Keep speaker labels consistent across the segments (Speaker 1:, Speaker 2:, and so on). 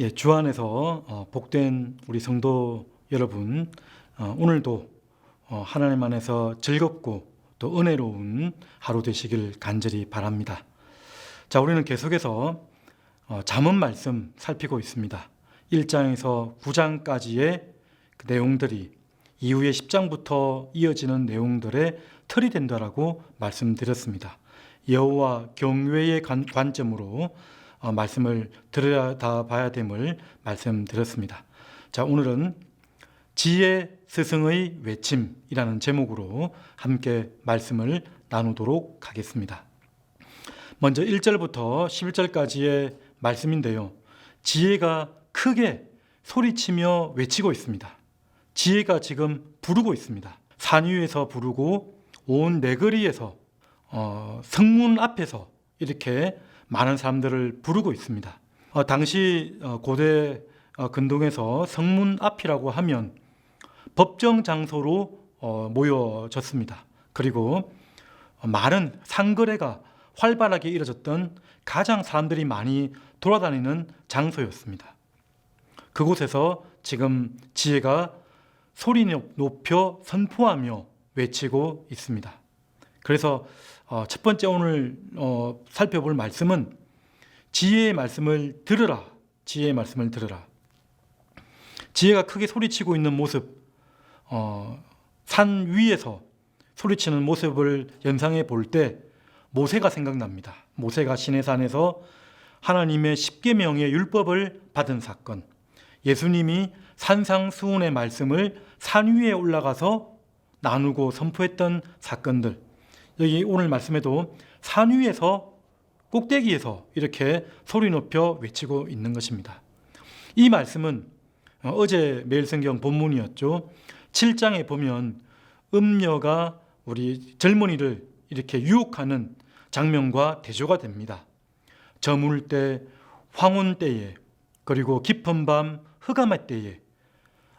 Speaker 1: 예, 주 안에서 어, 복된 우리 성도 여러분, 어, 오늘도 어, 하나님 안에서 즐겁고 또 은혜로운 하루 되시길 간절히 바랍니다. 자, 우리는 계속해서 어, 잠언 말씀 살피고 있습니다. 1장에서 9장까지의 그 내용들이 이후에 10장부터 이어지는 내용들의 틀이 된다라고 말씀드렸습니다. 여호와 경외의 관, 관점으로 어, 말씀을 들여다 봐야 됨을 말씀드렸습니다. 자, 오늘은 지혜 스승의 외침이라는 제목으로 함께 말씀을 나누도록 하겠습니다. 먼저 1절부터 11절까지의 말씀인데요. 지혜가 크게 소리치며 외치고 있습니다. 지혜가 지금 부르고 있습니다. 산 위에서 부르고 온 내거리에서 어, 성문 앞에서 이렇게 많은 사람들을 부르고 있습니다. 어, 당시 어, 고대 어, 근동에서 성문 앞이라고 하면 법정 장소로 어, 모여졌습니다. 그리고 어, 많은 상거래가 활발하게 이루어졌던 가장 사람들이 많이 돌아다니는 장소였습니다. 그곳에서 지금 지혜가 소리 높여 선포하며 외치고 있습니다. 그래서 어, 첫 번째 오늘 어, 살펴볼 말씀은 지혜의 말씀을 들으라. 지혜의 말씀을 들으라. 지혜가 크게 소리치고 있는 모습, 어, 산 위에서 소리치는 모습을 연상해 볼 때 모세가 생각납니다. 모세가 시내산에서 하나님의 십계명의 율법을 받은 사건, 예수님이 산상수훈의 말씀을 산 위에 올라가서 나누고 선포했던 사건들, 여기 오늘 말씀에도 산 위에서 꼭대기에서 이렇게 소리 높여 외치고 있는 것입니다. 이 말씀은 어제 매일 성경 본문이었죠. 7장에 보면 음녀가 우리 젊은이를 이렇게 유혹하는 장면과 대조가 됩니다. 저물 때, 황혼 때에, 그리고 깊은 밤, 흑암의 때에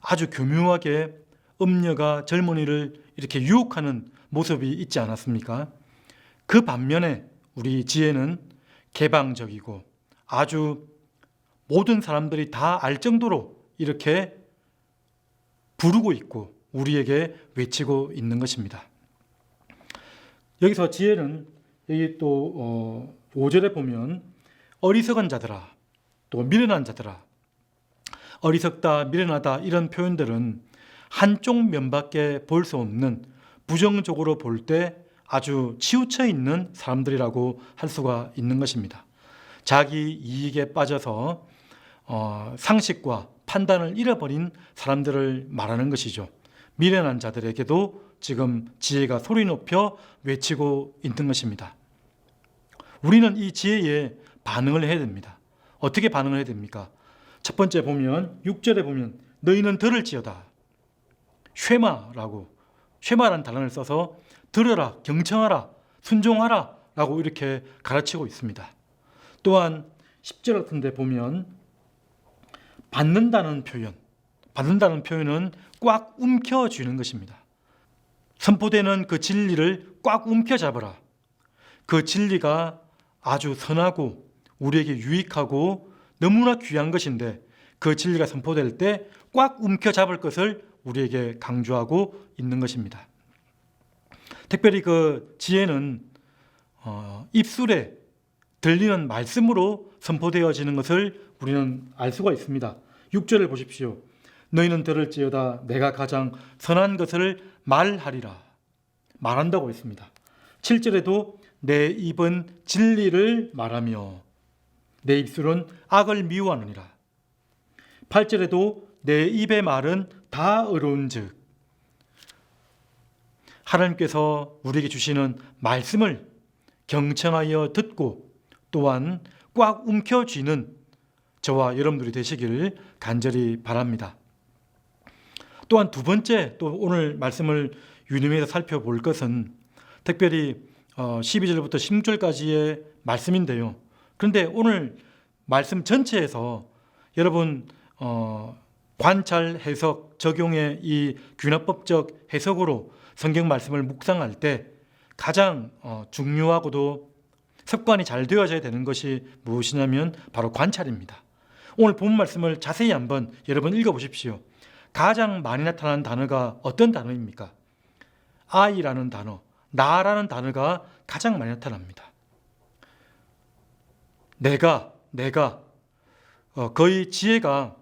Speaker 1: 아주 교묘하게 음녀가 젊은이를 이렇게 유혹하는 모습이 있지 않았습니까? 그 반면에 우리 지혜는 개방적이고 아주 모든 사람들이 다 알 정도로 이렇게 부르고 있고 우리에게 외치고 있는 것입니다. 여기서 지혜는 여기 또 어, 5절에 보면 어리석은 자들아 또 미련한 자들아 어리석다 미련하다 이런 표현들은 한쪽 면밖에 볼 수 없는 부정적으로 볼 때 아주 치우쳐 있는 사람들이라고 할 수가 있는 것입니다. 자기 이익에 빠져서 어, 상식과 판단을 잃어버린 사람들을 말하는 것이죠. 미련한 자들에게도 지금 지혜가 소리 높여 외치고 있는 것입니다. 우리는 이 지혜에 반응을 해야 됩니다. 어떻게 반응을 해야 됩니까? 첫 번째 보면 6절에 보면 너희는 들을지어다. 쉐마라고 쉐마라는 단어를 써서 들으라, 경청하라, 순종하라 라고 이렇게 가르치고 있습니다. 또한 10절 같은 데 보면 받는다는 표현, 받는다는 표현은 꽉 움켜쥐는 것입니다. 선포되는 그 진리를 꽉 움켜잡으라. 그 진리가 아주 선하고 우리에게 유익하고 너무나 귀한 것인데 그 진리가 선포될 때 꽉 움켜잡을 것을 우리에게 강조하고 있는 것입니다. 특별히 그 지혜는 어, 입술에 들리는 말씀으로 선포되어지는 것을 우리는 알 수가 있습니다. 6절을 보십시오. 너희는 들을지어다 내가 가장 선한 것을 말하리라. 말한다고 했습니다. 7절에도 내 입은 진리를 말하며 내 입술은 악을 미워하느니라. 8절에도 내 입의 말은 다 의로운즉 하나님께서 우리에게 주시는 말씀을 경청하여 듣고 또한 꽉 움켜쥐는 저와 여러분들이 되시기를 간절히 바랍니다. 또한 두 번째 또 오늘 말씀을 유념해서 살펴볼 것은 특별히 12절부터 16절까지의 말씀인데요. 그런데 오늘 말씀 전체에서 여러분 어, 관찰 해석 적용의 이 균합법적 해석으로 성경 말씀을 묵상할 때 가장 어, 중요하고도 습관이 잘 되어져야 되는 것이 무엇이냐면 바로 관찰입니다. 오늘 본 말씀을 자세히 한번 여러분 읽어보십시오. 가장 많이 나타나는 단어가 어떤 단어입니까? I라는 단어, 나라는 단어가 가장 많이 나타납니다. 내가, 내가, 어, 거의 지혜가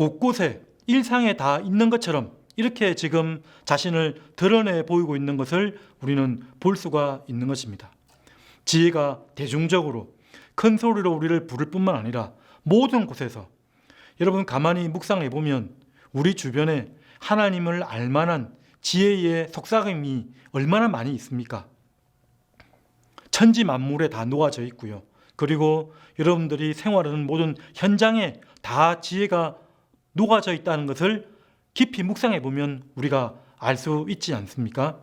Speaker 1: 곳곳에 일상에 다 있는 것처럼 이렇게 지금 자신을 드러내 보이고 있는 것을 우리는 볼 수가 있는 것입니다. 지혜가 대중적으로 큰 소리로 우리를 부를 뿐만 아니라 모든 곳에서 여러분 가만히 묵상해 보면 우리 주변에 하나님을 알만한 지혜의 속삭임이 얼마나 많이 있습니까? 천지 만물에 다 놓아져 있고요. 그리고 여러분들이 생활하는 모든 현장에 다 지혜가 녹아져 있다는 것을 깊이 묵상해 보면 우리가 알 수 있지 않습니까?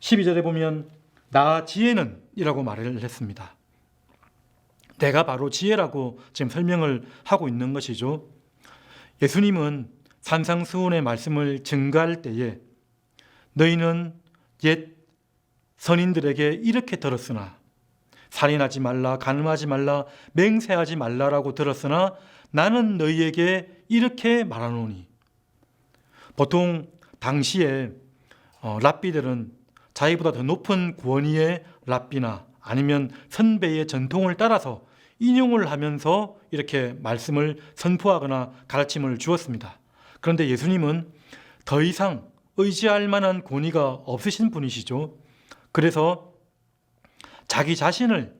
Speaker 1: 12절에 보면 나 지혜는 이라고 말을 했습니다. 내가 바로 지혜라고 지금 설명을 하고 있는 것이죠. 예수님은 산상수훈의 말씀을 증가할 때에 너희는 옛 선인들에게 이렇게 들었으나 살인하지 말라 가늠하지 말라 맹세하지 말라라고 들었으나 나는 너희에게 이렇게 말하노니 보통 당시에 어, 랍비들은 자기보다 더 높은 권위의 랍비나 아니면 선배의 전통을 따라서 인용을 하면서 이렇게 말씀을 선포하거나 가르침을 주었습니다. 그런데 예수님은 더 이상 의지할 만한 권위가 없으신 분이시죠. 그래서 자기 자신을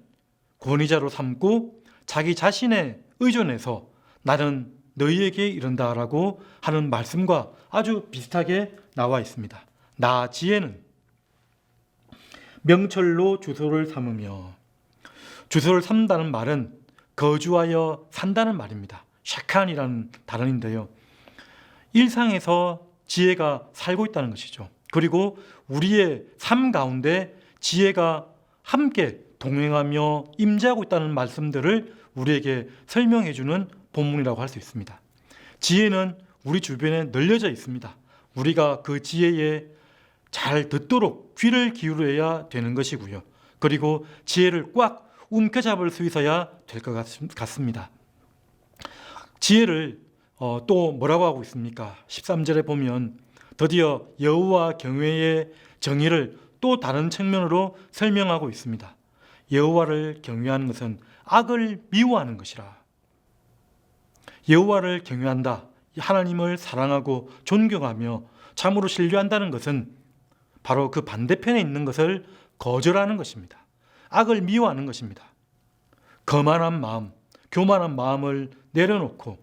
Speaker 1: 권위자로 삼고 자기 자신에 의존해서 나는 너희에게 이른다라고 하는 말씀과 아주 비슷하게 나와 있습니다. 나 지혜는 명철로 주소를 삼으며 주소를 삼다는 말은 거주하여 산다는 말입니다. 샤칸이라는 단어인데요. 일상에서 지혜가 살고 있다는 것이죠. 그리고 우리의 삶 가운데 지혜가 함께 동행하며 임재하고 있다는 말씀들을 우리에게 설명해 주는 본문이라고 할 수 있습니다. 지혜는 우리 주변에 널려져 있습니다. 우리가 그 지혜에 잘 듣도록 귀를 기울여야 되는 것이고요. 그리고 지혜를 꽉 움켜잡을 수 있어야 될 것 같습니다. 지혜를 어, 또 뭐라고 하고 있습니까? 13절에 보면 드디어 여호와 경외의 정의를 또 다른 측면으로 설명하고 있습니다. 여호와를 경외하는 것은 악을 미워하는 것이라. 여호와를 경외한다. 하나님을 사랑하고 존경하며 참으로 신뢰한다는 것은 바로 그 반대편에 있는 것을 거절하는 것입니다. 악을 미워하는 것입니다. 거만한 마음, 교만한 마음을 내려놓고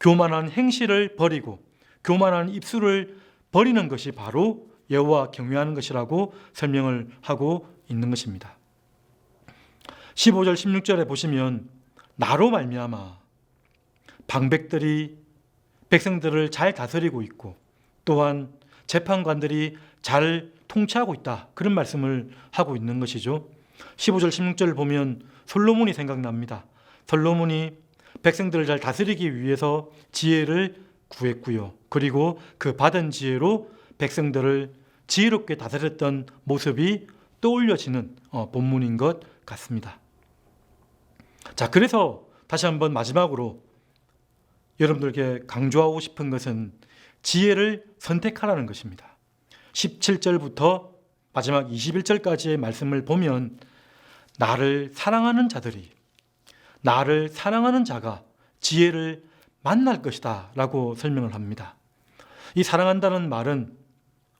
Speaker 1: 교만한 행실을 버리고 교만한 입술을 버리는 것이 바로 여호와 경외하는 것이라고 설명을 하고 있는 것입니다. 15절 16절에 보시면 나로 말미암아 방백들이 백성들을 잘 다스리고 있고 또한 재판관들이 잘 통치하고 있다. 그런 말씀을 하고 있는 것이죠. 15절 16절을 보면 솔로몬이 생각납니다. 솔로몬이 백성들을 잘 다스리기 위해서 지혜를 구했고요. 그리고 그 받은 지혜로 백성들을 지혜롭게 다스렸던 모습이 떠올려지는 어, 본문인 것 같습니다. 자, 그래서 다시 한번 마지막으로 여러분들께 강조하고 싶은 것은 지혜를 선택하라는 것입니다. 17절부터 마지막 21절까지의 말씀을 보면 나를 사랑하는 자들이 나를 사랑하는 자가 지혜를 만날 것이다 라고 설명을 합니다. 이 사랑한다는 말은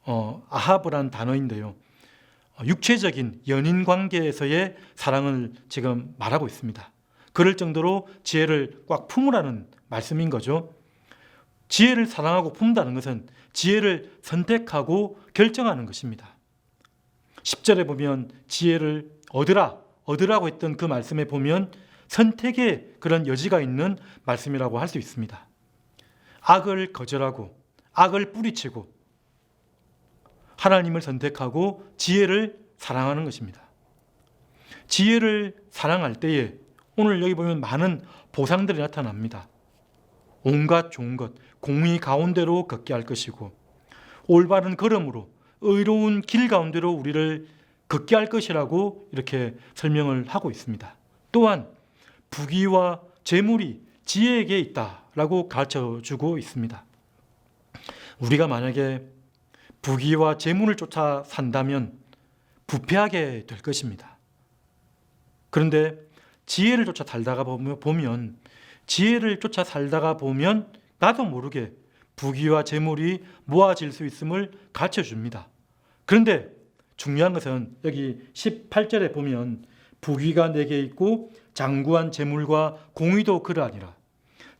Speaker 1: 어, 아하브란 단어인데요. 어, 육체적인 연인 관계에서의 사랑을 지금 말하고 있습니다. 그럴 정도로 지혜를 꽉 품으라는 말씀인 거죠. 지혜를 사랑하고 품다는 것은 지혜를 선택하고 결정하는 것입니다. 10절에 보면 지혜를 얻으라, 얻으라고 했던 그 말씀에 보면 선택의 그런 여지가 있는 말씀이라고 할 수 있습니다. 악을 거절하고 악을 뿌리치고 하나님을 선택하고 지혜를 사랑하는 것입니다. 지혜를 사랑할 때에 오늘 여기 보면 많은 보상들이 나타납니다. 온갖 좋은 것, 공의 가운데로 걷게 할 것이고 올바른 걸음으로 의로운 길 가운데로 우리를 걷게 할 것이라고 이렇게 설명을 하고 있습니다. 또한 부귀와 재물이 지혜에게 있다라고 가르쳐 주고 있습니다. 우리가 만약에 부귀와 재물을 쫓아 산다면 부패하게 될 것입니다. 그런데 지혜를 쫓아 보면, 보면 지혜를 쫓아 살다가 보면 나도 모르게 부귀와 재물이 모아질 수 있음을 가르쳐 줍니다. 그런데 중요한 것은 여기 18절에 보면 부귀가 내게 있고 장구한 재물과 공의도 그러하니라.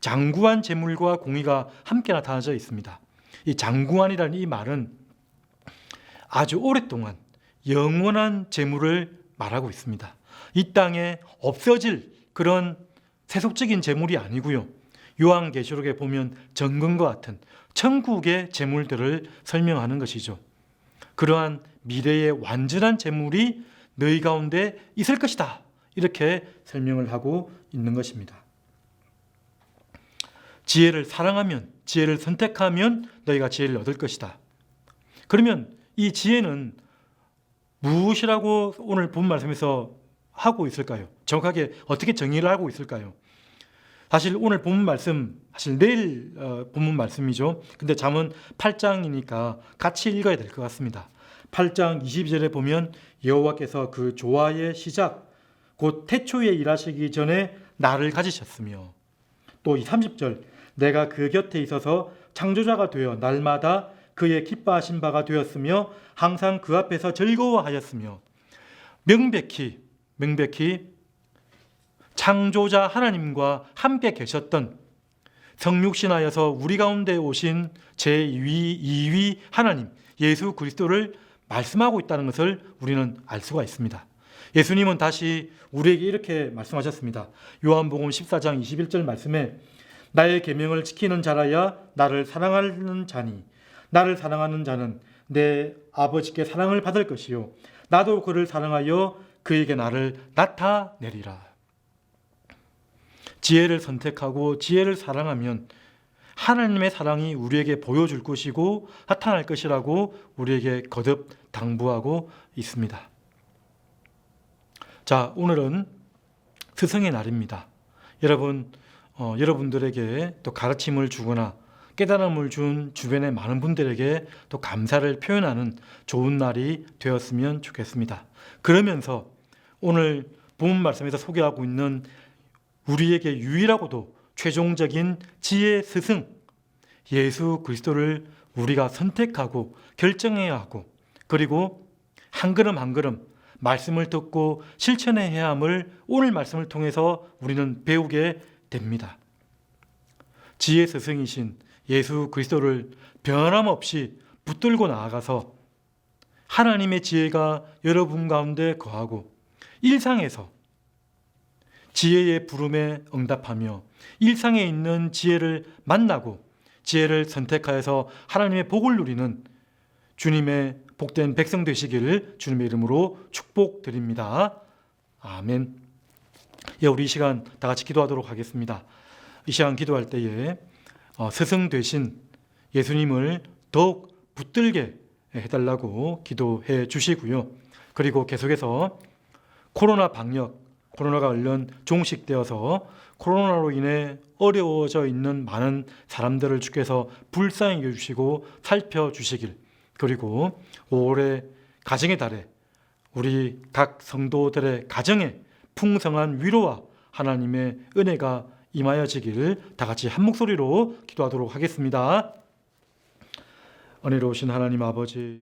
Speaker 1: 장구한 재물과 공의가 함께 나타나져 있습니다. 이 장구한이라는 이 말은 아주 오랫동안 영원한 재물을 말하고 있습니다. 이 땅에 없어질 그런 세속적인 재물이 아니고요. 요한계시록에 보면 정금과 같은 천국의 재물들을 설명하는 것이죠. 그러한 미래의 완전한 재물이 너희 가운데 있을 것이다. 이렇게 설명을 하고 있는 것입니다. 지혜를 사랑하면, 지혜를 선택하면 너희가 지혜를 얻을 것이다. 그러면 이 지혜는 무엇이라고 오늘 본 말씀에서 하고 있을까요? 정확하게 어떻게 정의를 하고 있을까요? 사실 오늘 본문 말씀, 사실 내일 어, 본문 말씀이죠. 근데 잠은 8장이니까 같이 읽어야 될 것 같습니다. 8장 22절에 보면 여호와께서 그 조화의 시작, 곧 태초에 일하시기 전에 나를 가지셨으며 또 이 30절 내가 그 곁에 있어서 창조자가 되어 날마다 그의 기뻐하신 바가 되었으며 항상 그 앞에서 즐거워하였으며 명백히 명백히 창조자 하나님과 함께 계셨던 성육신하여서 우리 가운데 오신 제2위 2위 하나님 예수 그리스도를 말씀하고 있다는 것을 우리는 알 수가 있습니다. 예수님은 다시 우리에게 이렇게 말씀하셨습니다. 요한복음 14장 21절 말씀에 나의 계명을 지키는 자라야 나를 사랑하는 자니 나를 사랑하는 자는 내 아버지께 사랑을 받을 것이요 나도 그를 사랑하여 그에게 나를 나타내리라. 지혜를 선택하고 지혜를 사랑하면 하나님의 사랑이 우리에게 보여줄 것이고 나타날 것이라고 우리에게 거듭 당부하고 있습니다. 자, 오늘은 스승의 날입니다. 여러분, 어, 여러분들에게 또 가르침을 주거나 깨달음을 준 주변의 많은 분들에게 또 감사를 표현하는 좋은 날이 되었으면 좋겠습니다. 그러면서 오늘 본 말씀에서 소개하고 있는 우리에게 유일하고도 최종적인 지혜 스승 예수 그리스도를 우리가 선택하고 결정해야 하고 그리고 한 걸음 한 걸음 말씀을 듣고 실천해야 함을 오늘 말씀을 통해서 우리는 배우게 됩니다. 지혜 스승이신 예수 그리스도를 변함없이 붙들고 나아가서 하나님의 지혜가 여러분 가운데 거하고 일상에서 지혜의 부름에 응답하며 일상에 있는 지혜를 만나고 지혜를 선택하여서 하나님의 복을 누리는 주님의 복된 백성 되시기를 주님의 이름으로 축복드립니다. 아멘. 예, 우리 이 시간 다 같이 기도하도록 하겠습니다. 이 시간 기도할 때에 어, 스승 되신 예수님을 더욱 붙들게 해달라고 기도해 주시고요. 그리고 계속해서 코로나 방역, 코로나가 얼른 종식되어서 코로나로 인해 어려워져 있는 많은 사람들을 주께서 불쌍히 여주시고 살펴주시길 그리고 올해 가정의 달에 우리 각 성도들의 가정에 풍성한 위로와 하나님의 은혜가 임하여지기를 다 같이 한 목소리로 기도하도록 하겠습니다. 은혜로우신 하나님 아버지